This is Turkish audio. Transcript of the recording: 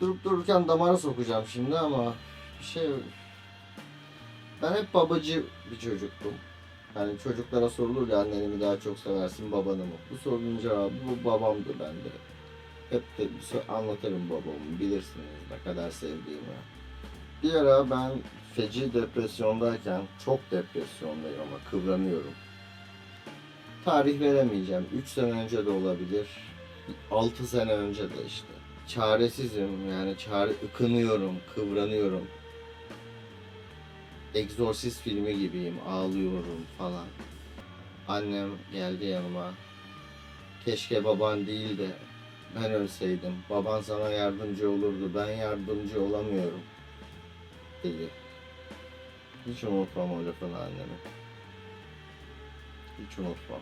durup dururken damara sokacağım şimdi ama şey ben hep babacı bir çocuktum. Yani çocuklara sorulur ya anneni daha çok seversin babanı mı? Bu sorunun cevabı bu babamdı bende. Hep de anlatırım babamı bilirsiniz ne kadar sevdiğimi. Bir ara ben feci depresyondayken çok depresyondayım ama kıvranıyorum. Tarih veremeyeceğim. 3 sene önce de olabilir. 6 sene önce de işte. Çaresizim yani çare ıkınıyorum, kıvranıyorum. Exorcist filmi gibiyim, ağlıyorum falan. Annem geldi yanıma. Keşke baban değil de ben ölseydim. Baban sana yardımcı olurdu, ben yardımcı olamıyorum. Dedi. Hiç unutmam o lafını annemi. Hiç unutmam.